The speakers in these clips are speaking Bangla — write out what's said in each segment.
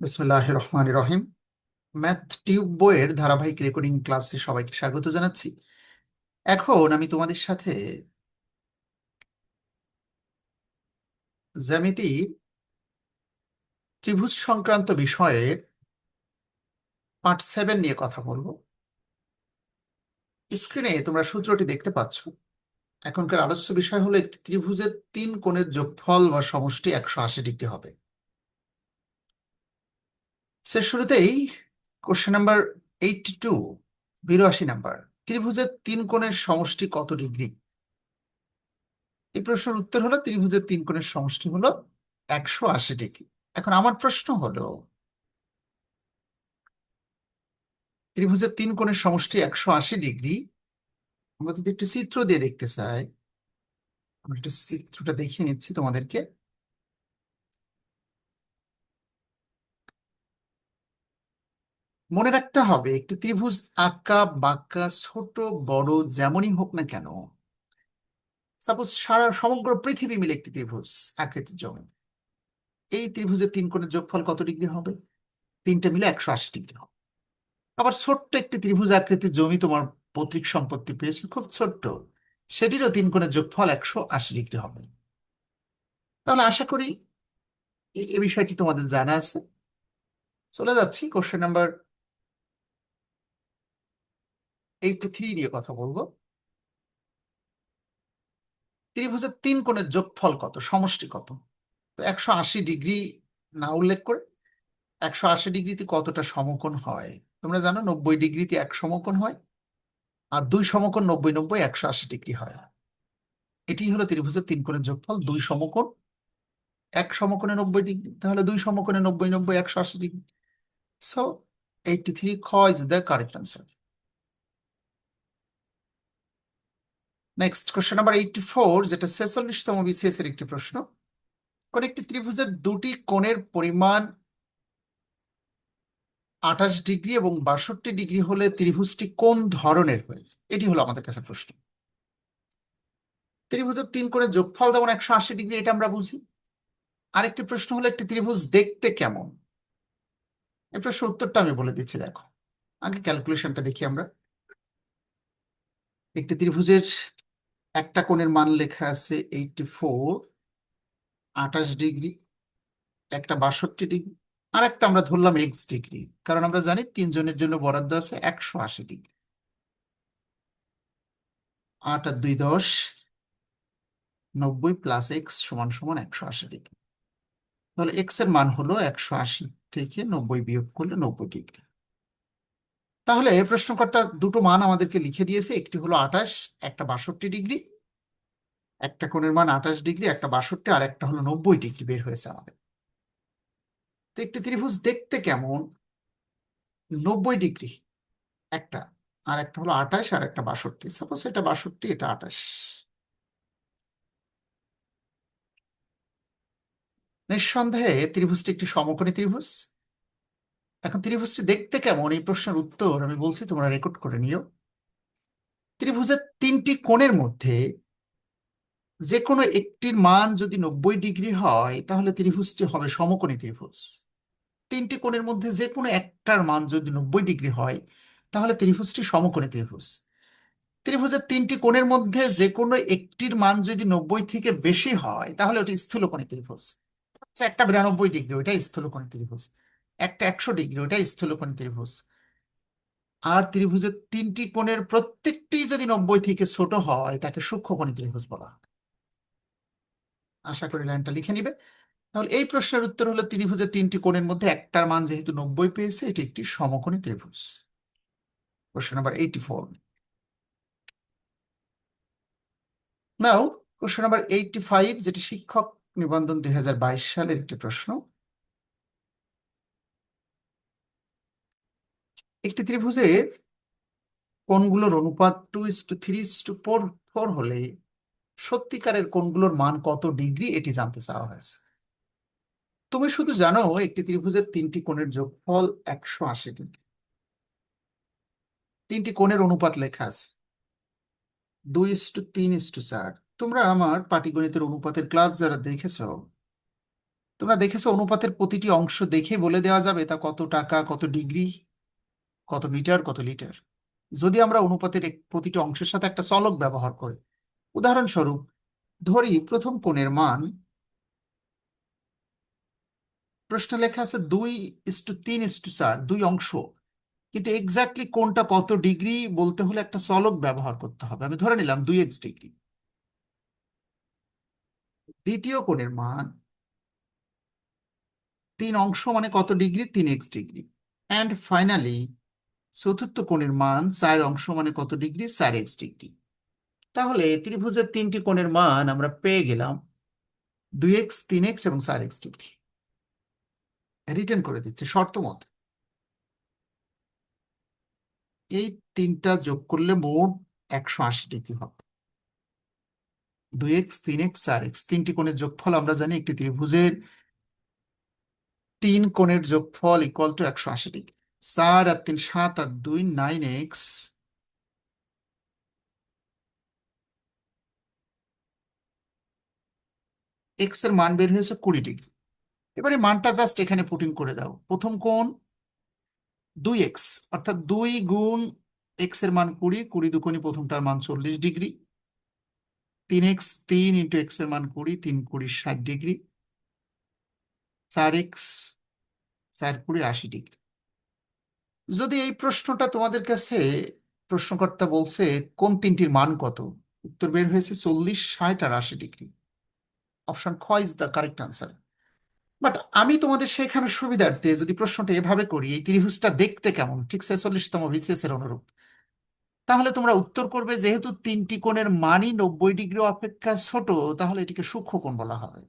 বিসমিল্লাহ রহমান রহিম। ম্যাথ টিউব বইয়ের ধারাবাহিক রেকর্ডিং ক্লাসে সবাইকে স্বাগত জানাচ্ছি। এখন আমি তোমাদের সাথে জ্যামিতি ত্রিভুজ সংক্রান্ত বিষয়ের পার্ট সেভেন নিয়ে কথা বলব। স্ক্রিনে তোমরা সূত্রটি দেখতে পাচ্ছ। এখনকার আলোচ্য বিষয় হলো একটি ত্রিভুজের তিন কোণের যোগফল বা সমষ্টি একশো আশি ডিগ্রি হবে। সে শুরুতেই কোশ্চেন নাম্বার এইটটি টু বিরাশি নাম্বার ত্রিভুজের তিন কোণের সমষ্টি কত ডিগ্রি? এই প্রশ্নের উত্তর হলো, ত্রিভুজের তিন কোণের সমষ্টি হলো একশো আশি ডিগ্রি। এখন আমার প্রশ্ন হলো, ত্রিভুজের তিন কোণের সমষ্টি একশো আশি ডিগ্রি, আমরা যদি একটু চিত্র দিয়ে দেখতে চাই, আমরা একটু চিত্রটা দেখিয়ে নিচ্ছি তোমাদেরকে। মনে রাখতে হবে, একটি ত্রিভুজ আঁকা বাঁকা, ছোট, বড়, যেমনই হোক না কেন সাপোজ সারা সমগ্র পৃথিবী মিলে একটি ত্রিভুজ আকৃতির জমি এই ত্রিভুজের তিন কোণের যোগফল কত ডিগ্রি হবে? তিনটা মিলে একশো আশি ডিগ্রি হবে। আবার ছোট্ট একটি ত্রিভুজ আকৃতির জমি তোমার পৈতৃক সম্পত্তি পেয়েছে, খুব ছোট্ট, সেটিরও তিন কোণের যোগফল একশো আশি ডিগ্রি হবে। তাহলে আশা করি এই বিষয়টি তোমাদের জানা আছে। চলে যাচ্ছি কোশ্চেন নাম্বার এইটটি থ্রি নিয়ে কথা বলব। ত্রিভুজের তিন কোণের যোগফল কত? সমষ্টি কত? তো একশো আশি ডিগ্রি না উল্লেখ করে একশো আশি ডিগ্রিতে কতটা সমকোণ হয়? তোমরা জানো নব্বই ডিগ্রিতে এক সমকোণ হয় আর দুই সমকোণ নব্বই নব্বই একশো আশি ডিগ্রি হয়। এটি হলো ত্রিভুজের তিন কোণের যোগফল, দুই সমকোণ। এক সমকোণে নব্বই ডিগ্রি, তাহলে দুই সমকোণে নব্বই নব্বই একশো আশি ডিগ্রি। সো এইটটি থ্রি খ is the correct answer next question number eighty four যেটা ছেচল্লিশতম বিসিএস এর একটি প্রশ্ন। কোন একটি ত্রিভুজের দুটি কোণের পরিমাণ আঠাশ ডিগ্রি এবং বাষট্টি ডিগ্রি হলে ত্রিভুজটি কোন ধরনের হয়েছে? এটি হলো আমাদের কাছে প্রশ্ন। ত্রিভুজের তিন কোণের যোগফল যেমন একশো আশি ডিগ্রি, এটা আমরা বুঝি। আরেকটি প্রশ্ন হলো, একটি ত্রিভুজ দেখতে কেমন? এই প্রশ্নের উত্তরটা আমি বলে দিচ্ছি, দেখো। আগে ক্যালকুলেশনটা দেখি আমরা। একটি ত্রিভুজের একটা কোণের মান লেখা আছে এইটটি ফোর, আঠাশ ডিগ্রি, একটা বাষট্টি ডিগ্রি আর একটা আমরা ধরলাম এক্স ডিগ্রি, কারণ আমরা জানি তিনজনের জন্য বরাদ্দ আছে একশো আশি ডিগ্রি। আট আর দুই দশ, নব্বই প্লাস এক্স সমান সমান একশো আশি ডিগ্রি। তাহলে এক্সের মান হলো একশো আশি থেকে নব্বই বিয়োগ করলে নব্বই ডিগ্রি। তাহলে প্রশ্নকর্তা দুটো মান আমাদেরকে লিখে দিয়েছে। একটি হলো আঠাশ, একটা বাষট্টি ডিগ্রি। একটা কোণের মান আঠাশ ডিগ্রি, একটা বাষট্টি, আর একটা হলো নব্বই ডিগ্রি বের হয়েছে আমাদের। তো একটি ত্রিভুজ দেখতে কেমন? নব্বই ডিগ্রি, একটা, আর একটা হলো আঠাশ, আর একটা বাষট্টি। সাপোজ এটা বাষট্টি, এটা আঠাশ। নিঃসন্দেহে ত্রিভুজটি একটি সমকোণী ত্রিভুজ। এখন ত্রিভুজটি দেখতে কেমন? এই প্রশ্নের উত্তর আমি বলছি, তোমরা রেকর্ড করে নিও। ত্রিভুজের তিনটি কোণের মধ্যে যে কোনো একটির মান যদি নব্বই ডিগ্রি হয়, তাহলে ত্রিভুজটি হবে সমকোণী ত্রিভুজ। তিনটি কোণের মধ্যে যে কোনো একটার মান যদি নব্বই ডিগ্রি হয়, তাহলে ত্রিভুজটি সমকোণী ত্রিভুজ। ত্রিভুজের তিনটি কোণের মধ্যে যে কোনো একটির মান যদি নব্বই থেকে বেশি হয়, তাহলে ওটা স্থূলকোণী ত্রিভুজ। আচ্ছা একটা বিরানব্বই ডিগ্রি ওইটা স্থূলকোণী ত্রিভুজ। একটা একশো ডিগ্রি ওইটা স্থূলকোণী ত্রিভুজ। আর ত্রিভুজের তিনটি কোণের প্রত্যেকটি যদি নব্বই থেকে ছোট হয়, তাকে সূক্ষ্মকোণী ত্রিভুজ বলা আশা করি লাইনটা লিখে নিবে। তাহলে এই প্রশ্নের উত্তর হলো ত্রিভুজের তিনটি কোণের মধ্যে একটার মান যেহেতু নব্বই পেয়েছে, এটি একটি সমকোণী ত্রিভুজ। Question number eighty four now question number eighty five যেটি শিক্ষক নিবন্ধন দুই হাজার বাইশ সালের একটি প্রশ্ন। একটি ত্রিভুজের কোণগুলোর অনুপাত two is to three is to four four হলে সত্যিকারের কোণগুলোর মান কত ডিগ্রি এটি জানতে চাওয়া হয়েছে। তুমি শুধু জানো একটি ত্রিভুজের তিনটি কোণের যোগফল একশো আশি ডিগ্রি। তিনটি কোণের অনুপাত লেখা আছে। দুই ইস টু তিন ইস টু চার। তোমরা আমার পাটিগণিতের অনুপাতের ক্লাস যারা দেখেছ, তোমরা দেখেছ অনুপাতের প্রতিটি অংশ দেখে বলে দেওয়া যাবে তা কত টাকা, কত ডিগ্রি কত মিটার, কত লিটার। যদি আমরা অনুপাতের প্রতিটি অংশের সাথে একটা চলক ব্যবহার করি, উদাহরণস্বরূপ ধরি প্রথম কোণের মান, প্রশ্ন লেখা আছে দুই ইস্টু তিন ইস্টু চার, দুই অংশ। কিন্তু এক্স্যাক্টলি কোনটা কত ডিগ্রি বলতে হলে একটা চলক ব্যবহার করতে হবে। আমি ধরে নিলাম দুই এক্স ডিগ্রি। দ্বিতীয় কোণের মান, তিন অংশ মানে কত ডিগ্রি? তিন এক্স ডিগ্রি। অ্যান্ড ফাইনালি চতুর্থ কোণের মান চার অংশ মানে কত ডিগ্রি? চার এক্স ডিগ্রি। তাহলে ত্রিভুজের তিনটি কোণের মান আমরা পেয়ে গেলাম দুই এক্স, তিন এক্স এবং চার এক্স ডিগ্রি। রিটার্ন করে দিচ্ছে, শর্ত মতে। এই তিনটা যোগ করলে মোট একশো আশি ডিগ্রি হবে। দুই এক্স, তিন এক্স, চার এক্স, তিনটি কোণের যোগফল আমরা জানি একটি ত্রিভুজের তিন কোণের যোগফল ইকুয়াল টু একশো আশি ডিগ্রি। চার আর তিন, সাত আর দুই, নাইন এক্স। এক্সের মান বের হয়েছে কুড়ি ডিগ্রি। এবারে মানটা জাস্ট এখানে পুটিং করে দাও। প্রথম কোণ দুই এক্স, অর্থাৎ দুই গুণ এক্সের মান কুড়ি কুড়ি দুকোণী প্রথমটার মান চল্লিশ ডিগ্রি। তিন এক্স, তিন ইন্টু এক্সের মান কুড়ি, তিন কুড়ি ষাট ডিগ্রি। চার এক্স, চার কুড়ি আশি ডিগ্রি। যদি এই প্রশ্নটা তোমাদের কাছে প্রশ্নকর্তা বলছে, কোন তিনটির মান কত? উত্তর বের হয়েছে চল্লিশ, ষাট আর আশি ডিগ্রি। অপশন খ is the correct answer but আমি তোমাদের শেখানোর সুবিধার্থে যদি প্রশ্নটা এভাবে করি, এই ত্রিভুজটা দেখতে কেমন? ঠিক ছেচল্লিশতম বিসিএস এর অনুরূপ। তাহলে তোমরা উত্তর করবে, যেহেতু তিনটি কোণের মানই নব্বই ডিগ্রি অপেক্ষা ছোট, তাহলে এটিকে সূক্ষ্ম কোণ বলা হবে।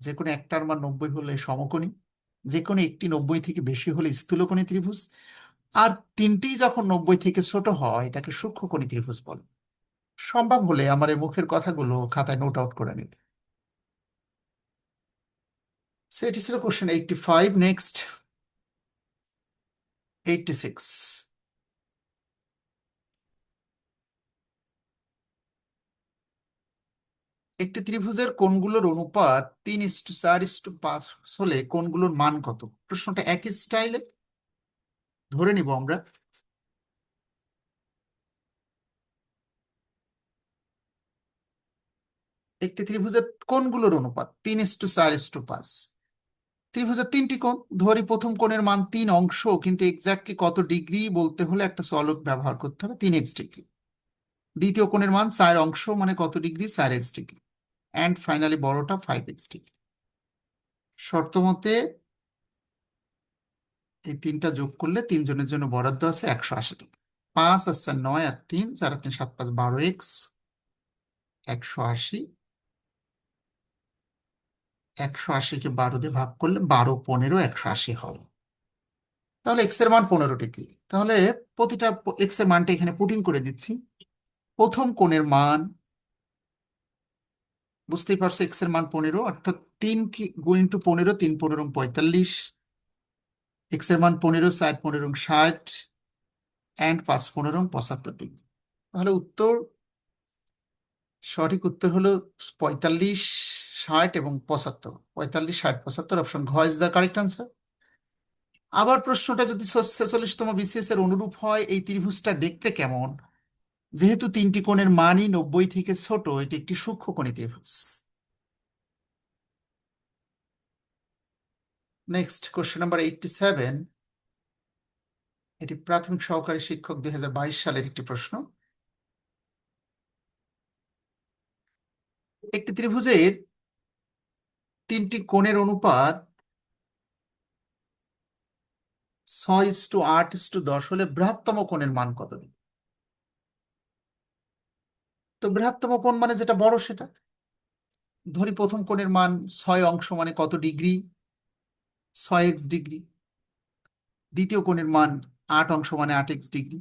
যে কোনো একটার মান নব্বই হলে সমকোণী। যে কোনো একটি নব্বই থেকে বেশি হলে স্থূলকোণী ত্রিভুজ আর তিনটি যখন নব্বই থেকে ছোট হয় তাকে সূক্ষ্মকোণী ত্রিভুজ বলে সম্ভব হলে আমার এই মুখের কথাগুলো খাতায় নোট আউট করে নিবে So it is a question 85. Next, 86. একটি ত্রিভুজের কোণগুলোর অনুপাত তিন ইস্টু চার ইস্টু পাঁচ হলে কোণগুলোর মান কত? প্রশ্নটা একই স্টাইলে। ধরে নিব আমরা। একটি ত্রিভুজের কোণগুলোর অনুপাত তিন ইস্টু চার ইস্টু পাঁচ। ত্রিভুজের তিনটি কোণ, ধরি প্রথম কোণের মান তিন অংশ, কিন্তু এক্স্যাক্টলি কত ডিগ্রি বলতে হলে একটা চলক ব্যবহার করতে হবে, তিন এক্স ডিগ্রি। দ্বিতীয় কোণের মান চার অংশ মানে কত ডিগ্রি? চার এক্স ডিগ্রি। অ্যান্ড ফাইনালি বড়টা ফাইভ এক্স ডিগ্রি শর্ত মতে এই তিনটা যোগ করলে তিনজনের জন্য বরাদ্দ আছে একশো আশি ডিগ্রি পাঁচ আর চার নয় আর তিন, চার তিন, সাত, পাঁচ, বারো এক্স একশো আশি। একশো আশিকে বারো দিয়ে ভাগ করলে বারো, পনেরো, একশো আশি হয়। তাহলে এক্সের মান পনেরো ডিগ্রি তাহলে প্রতিটা এক্সের মানটা এখানে পুটিং করে দিচ্ছি। প্রথম কোণের মান বুঝতেই পারছ এক্সের মান পনেরো, অর্থাৎ তিন কি, গুণ ইন্টু পনেরো, তিন পনেরো, পঁয়তাল্লিশ। এক্সের মান পনেরো চার পনেরো, ষাট। অ্যান্ড পাঁচ পনেরো, পঁচাত্তর ডিগ্রি। তাহলে উত্তর, সঠিক উত্তর হলো পঁয়তাল্লিশ, ষাট এবং পঁচাত্তর। পঁয়তাল্লিশ, ষাট, পঁচাত্তর অপশন ঘ ইজ দ্য কারেক্ট আনসার আবার প্রশ্নটা যদি ছেচল্লিশতম বিসিএস এর অনুরূপ হয়, এই ত্রিভুজটা দেখতে কেমন? যেহেতু তিনটি কোণের মানই নব্বই থেকে ছোট, এটি একটি সূক্ষ্মকোণী ত্রিভুজ। Next question number eighty seven এটি প্রাথমিক সহকারী শিক্ষক দুই হাজার বাইশ সালের একটি প্রশ্ন। একটি ত্রিভুজের তিনটি কোণের অনুপাত ছয় ইস্টু আট ইস্টু দশ হলে বৃহত্তম কোণের মান কত? তো বৃহত্তম কোণ মানে যেটা বড় সেটা। ধরি প্রথম কোণের মান ছয় অংশ মানে কত ডিগ্রি? ছয় এক্স ডিগ্রি। দ্বিতীয় কোণের মান আট অংশ মানে আট এক্স ডিগ্রি।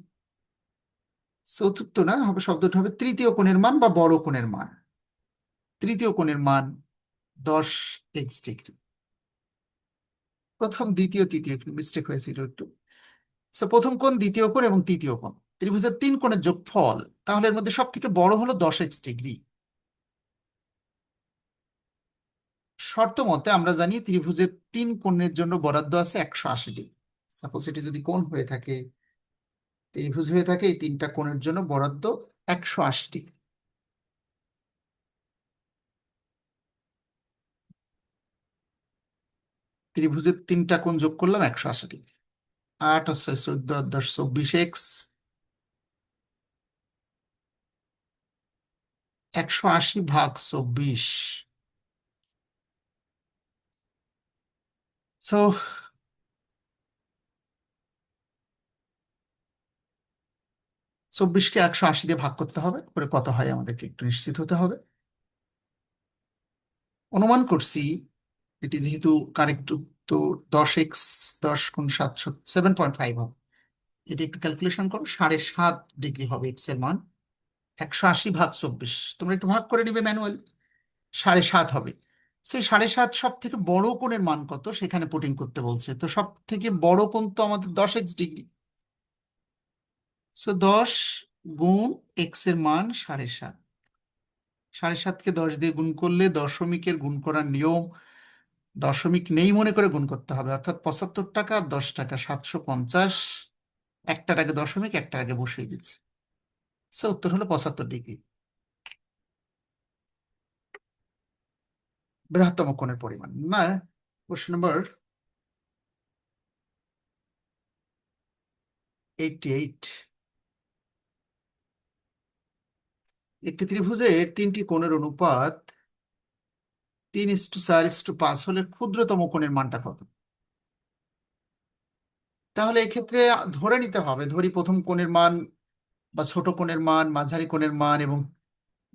চতুর্থ না, হবে শব্দটা হবে তৃতীয় কোণের মান বা বড় কোণের মান। তৃতীয় কোণের মান দশ এক্স ডিগ্রি। প্রথম, দ্বিতীয়, তৃতীয় মিস্টেক হয়েছিল একটু। প্রথম কোণ, দ্বিতীয় কোণ এবং তৃতীয় কোণ। ত্রিভুজের তিন কোণের যোগফল, তাহলে এর মধ্যে সব থেকে বড় হলো দশ এক্স ডিগ্রি। শর্ত মতে আমরা জানি ত্রিভুজের তিন কোণের জন্য বরাদ্দ আছে একশো আশি ডিগ্রি। সাপোজ এটি যদি কোণ হয়ে থাকে, ত্রিভুজ হয়ে থাকে, এই তিনটা কোণের জন্য বরাদ্দ একশো আশি ডিগ্রি। ত্রিভুজের তিনটা কোণ যোগ করলাম একশো আশি ডিগ্রি। আট ছয় চোদ্দ দশ চব্বিশ এক্স একশো আশি ভাগ চব্বিশ সো চব্বিশকে একশো আশি দিয়ে ভাগ করতে হবে। করে কত হয় আমাদেরকে একটু নিশ্চিত হতে হবে। অনুমান করছি, এটি যেহেতু কারেক্ট তো দশ এক্স দশ গুণ সাতশো সেভেন পয়েন্ট ফাইভ হবে। এটি একটু ক্যালকুলেশন করো, সাড়ে সাত ডিগ্রি হবে এক্সের মান। একশো আশি ভাগ চব্বিশ। তোমরা একটু ভাগ করে নিবে ম্যানুয়াল। সাড়ে সাত হবে। সেই সাড়ে সাত সব থেকে বড় কোণের মান কত? সেখানে পুটিং করতে বলছে। তো সব থেকে বড় কোণ তো আমাদের দশ এক্স ডিগ্রি। সো দশ গুণ এক্সের মান সাড়ে সাত। সাড়ে সাতকে দশ দিয়ে গুণ করলে দশমিকের গুণ করার নিয়ম। দশমিক নেই মনে করে গুণ করতে হবে। অর্থাৎ পঁচাত্তর টাকা, দশ টাকা, সাতশো পঞ্চাশ। একটার আগে দশমিক একটার আগে বসিয়ে দিচ্ছে। সো উত্তর হলো পঁচাত্তর ডিগ্রি। বৃহত্তম কোণের পরিমাণ। না কোশ্চেন নম্বর এইটটি এইট একটি ত্রিভুজের তিনটি কোণের অনুপাত তিন ইস্টু চার ইস্টু পাঁচ হলে ক্ষুদ্রতম কোণের মানটা কত? তাহলে এক্ষেত্রে ধরে নিতে হবে, ধরি প্রথম কোণের মান বা ছোট কোণের মান, মাঝারি কোণের মান এবং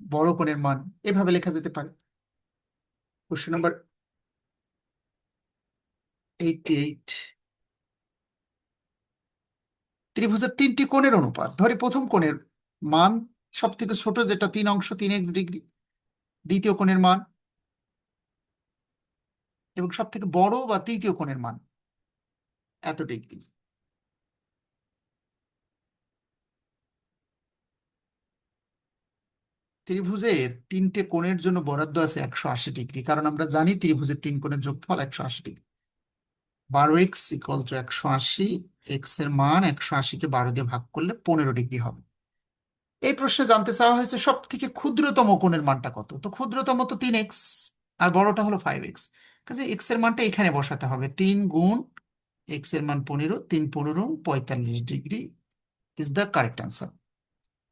বড় কোণের মান এভাবে লেখা যেতে পারে। কোশ্চেন নাম্বার এইটটি এইট ত্রিভুজের তিনটি কোণের অনুপাত। ধরে প্রথম কোণের মান সব থেকে ছোট, যেটা তিন অংশ, তিন এক্স ডিগ্রি। দ্বিতীয় কোণের মান এবং সব থেকে বড় বা তৃতীয় কোণের মান এত ডিগ্রি। ত্রিভুজের তিনটে কোণের জন্য বরাদ্দ আছে একশো আশি ডিগ্রি। কারণ আমরা জানি ত্রিভুজের তিন কোণের যোগফল একশো আশি ডিগ্রি। বারো এক্স ইকুয়াল টু একশো আশি এক্সের মান একশো আশিকে বারো দিয়ে ভাগ করলে পনেরো ডিগ্রি হবে। এই প্রশ্নে জানতে চাওয়া হয়েছে সব থেকে ক্ষুদ্রতম কোণের মানটা কত? তো ক্ষুদ্রতম তো তিন এক্স, আর বড়টা হলো ফাইভ এক্স। কাজে এক্সের মানটা এখানে বসাতে হবে। তিন গুণ এক্সের মান পনেরো, তিন পনেরো, পঁয়তাল্লিশ degree is the correct answer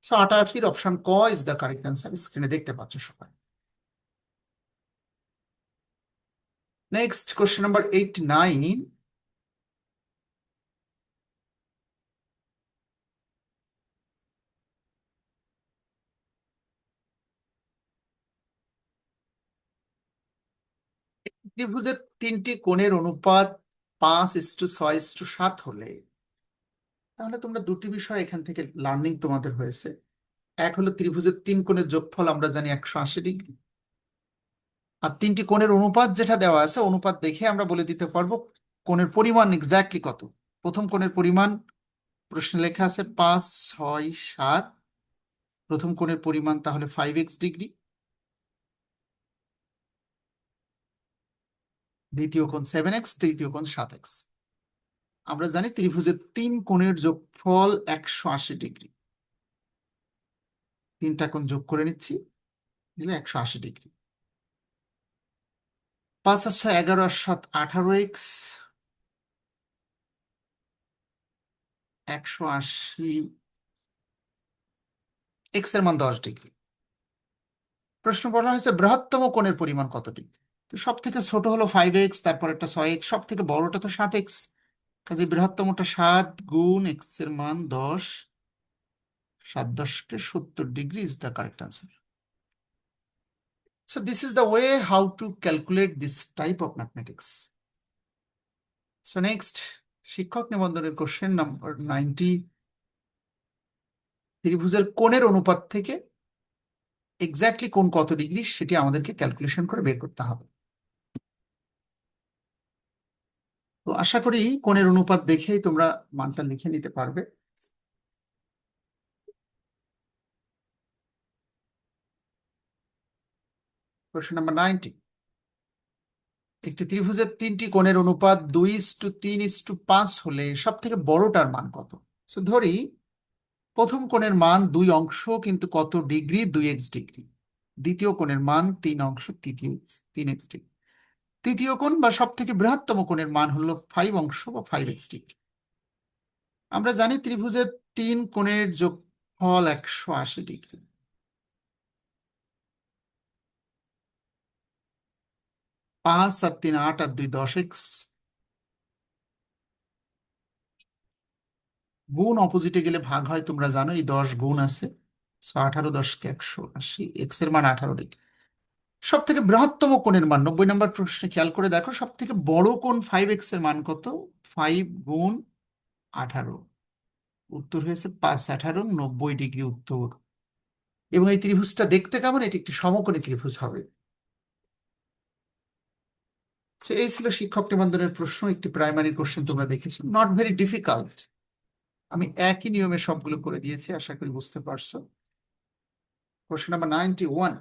so option ক ইজ দ্য কারেক্ট অ্যান্সার স্ক্রিনে দেখতে পাচ্ছ সবাই। Next question number eight nine ত্রিভুজের তিনটি কোণের অনুপাত পাঁচ ইস্টু ছয় ইস্টু সাত হলে তাহলে তোমরা দুটি বিষয় এখান থেকে লার্নিং তোমাদের হয়েছে। এক হলো ত্রিভুজের তিন কোণের যোগফল আমরা জানি একশো আশি ডিগ্রি। আর তিনটি কোণের অনুপাত যেটা দেওয়া আছে, অনুপাত দেখে আমরা বলে দিতে পারব কোণের পরিমাণ এক্স্যাক্টলি কত। প্রথম কোণের পরিমাণ, প্রশ্নে লেখা আছে পাঁচ, ছয়, সাত। প্রথম কোণের পরিমাণ তাহলে ফাইভ এক্স ডিগ্রি। দ্বিতীয় কোণ সেভেন এক্স তৃতীয় কোণ সাত এক্স আমরা জানি ত্রিভুজের তিন কোণের যোগফল একশো আশি ডিগ্রি। তিনটা কোণ যোগ করে নিচ্ছি, দিলে একশো আশি ডিগ্রি। পাঁচ আর এগারো আর সাত আঠারো এক্স। একশো আশি এক্সের মান দশ ডিগ্রি। প্রশ্ন বলা হয়েছে বৃহত্তম কোণের পরিমাণ কত ডিগ্রি? তো সব থেকে ছোট হলো ফাইভ এক্স তারপর একটা ছয় এক্স সব থেকে বড়টা তো সাত এক্স। কাজে বৃহত্তমটা সাত গুণ এক্সের মান দশ সাত দশকে সত্তর degree is the correct answer So this is the way how to calculate this type of mathematics. So next, শিক্ষক নিবন্ধনের কোশ্চেন নাম্বার নাইনটি ত্রিভুজের কোণের অনুপাত থেকে এক্স্যাক্টলি কোন কত ডিগ্রি সেটি আমাদেরকে ক্যালকুলেশন করে বের করতে হবে তো আশা করি কোণের অনুপাত দেখেই তোমরা মানটা লিখে নিতে পারবে। Question number 90. একটি ত্রিভুজের তিনটি কোণের অনুপাত দুই টু তিন ইস টু পাঁচ হলে সব থেকে বড়টার মান কত? So, ধরি প্রথম কোণের মান দুই অংশ কিন্তু কত ডিগ্রি? দুই এক্স ডিগ্রি। দ্বিতীয় কোণের মান তিন অংশ তৃতীয় তিন এক্স ডিগ্রি। তৃতীয় কোণ বা সব থেকে বৃহত্তম কোণের মান হলো ফাইভ অংশ বা ফাইভ এক্স ডিগ্রি আমরা জানি ত্রিভুজের তিন কোণের যোগফল একশো আশি ডিগ্রি। পাঁচ আর তিন, আট আর দুই, দশ এক্স গুণ অপোজিটে গেলে ভাগ হয়, তোমরা জানো, এই দশ গুণ আছে। আঠারো দশকে একশো আশি এক্সের মান আঠারো ডিগ্রি। সব থেকে বৃহত্তম কোণের মান, নব্বই নম্বর প্রশ্নে খেয়াল করে দেখো সব থেকে বড় কোণ ফাইভ এক্সের মান কত? ফাইভ গুণ আঠারো। উত্তর হয়েছে পাঁচ আঠারো, নব্বই ডিগ্রি উত্তর। এবং এই ত্রিভুজটা দেখতে কেমন? এটি একটি সমকোণী ত্রিভুজ হবে। এই ছিল শিক্ষক নিবন্ধনের প্রশ্ন, একটি প্রাইমারি কোশ্চেন তোমরা দেখেছ। নট ভেরি ডিফিকাল্ট আমি একই নিয়মে সবগুলো করে দিয়েছি, আশা করি বুঝতে পারছ। কোশ্চেন নাম্বার নাইনটি ওয়ান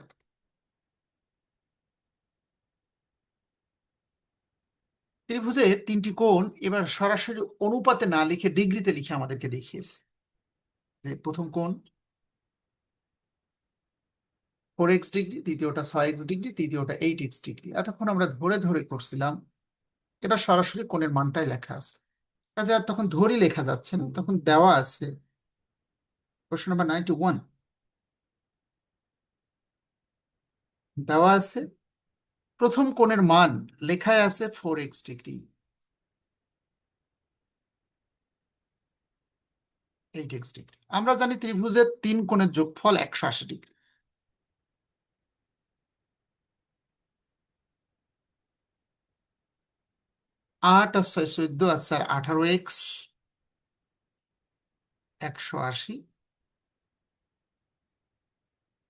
ত্রিভুজে তিনটি কোণ, এবার সরাসরি অনুপাতে না লিখে ডিগ্রিতে লিখে আমাদেরকে দেখিয়েছে। যে প্রথম কোণ ফোর এক্স ডিগ্রি, দ্বিতীয়টা ছয় এক্স ডিগ্রি, তৃতীয়টা এইট এক্স ডিগ্রি। এতক্ষণ আমরা ধরে ধরে করছিলাম, এবার সরাসরি কোণের মানটাই লেখা আছে। কাজে আর তখন ধরে লেখা যাচ্ছে না, তখন দেওয়া আছে প্রশ্ন নাম্বার নাইনটি ওয়ান দেওয়া আছে প্রথম কোণের মান লেখায় আছে four x degree eight x degree আমরা জানি ত্রিভুজের তিন কোণের যোগফল একশো আশি ডিগ্রি আট আর ছয়, চোদ্দ আর চার, আঠারো এক্স একশো আশি।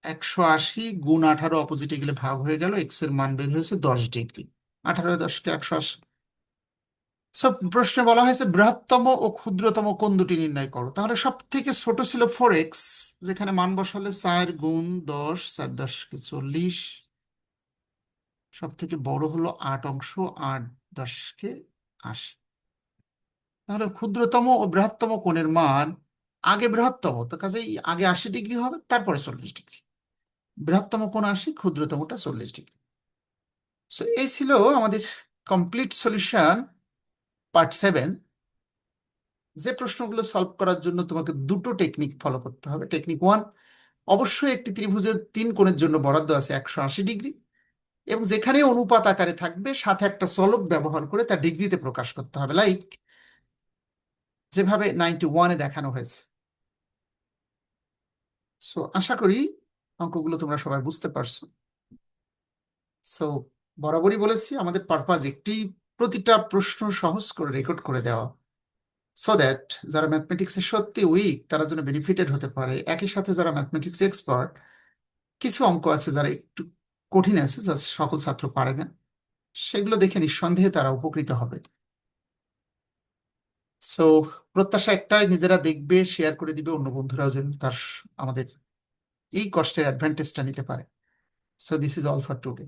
একশো আশি গুণ আঠারো অপোজিটে গেলে ভাগ হয়ে গেল এক্সের মান বের হয়েছে দশ ডিগ্রি। আঠারো দশকে একশো আশি। সব প্রশ্নে বলা হয়েছে, বৃহত্তম ও ক্ষুদ্রতম কোন দুটি নির্ণয় করো? তাহলে সব থেকে ছোট ছিল ফোর এক্স যেখানে মান বসালে চার গুণ দশ, চার দশকে চল্লিশ। সব থেকে বড় হলো আট অংশ, আট দশকে আশি। তাহলে ক্ষুদ্রতম ও বৃহত্তম কোণের মান আগে বৃহত্তম, তো কাজেই আগে আশি ডিগ্রি হবে, তারপরে চল্লিশ ডিগ্রি। বৃহত্তম কোণ আশি ক্ষুদ্রতমটা চল্লিশ ডিগ্রি। সো এই ছিল আমাদের কমপ্লিট সলিউশন পার্ট সেভেন যে প্রশ্নগুলো সলভ করার জন্য তোমাকে দুটো টেকনিক ফলো করতে হবে। টেকনিক ওয়ান অবশ্যই একটি ত্রিভুজের তিন কোণের জন্য বরাদ্দ আছে একশো আশি ডিগ্রি এবং যেখানে অনুপাত আকারে থাকবে, সাথে একটা চলক ব্যবহার করে তা ডিগ্রিতে প্রকাশ করতে হবে। লাইক যেভাবে নাইনটি ওয়ানে দেখানো হয়েছে। সো আশা করি অঙ্কগুলো তোমরা সবাই বুঝতে পারছ। সো বরাবরই বলেছি, আমাদের পারপাজ একটি প্রতিটা প্রশ্ন সহজ করে রেকর্ড করে দেওয়া। সো দ্যাট যারা ম্যাথমেটিক্সে সত্যি উইক তারা যেন বেনিফিটেড হতে পারে। একই সাথে যারা ম্যাথমেটিক্স এক্সপার্ট কিছু অঙ্ক আছে যারা একটু কঠিন আছে, যা সকল ছাত্র পারে না। সেগুলো দেখে নিঃসন্দেহে তারা উপকৃত হবে। সো প্রত্যাশা একটাই, নিজেরা দেখবে শেয়ার করে দিবে, অন্য বন্ধুরাও যেন তার আমাদের এই কষ্টের অ্যাডভান্টেজটা নিতে পারে। So this is all for today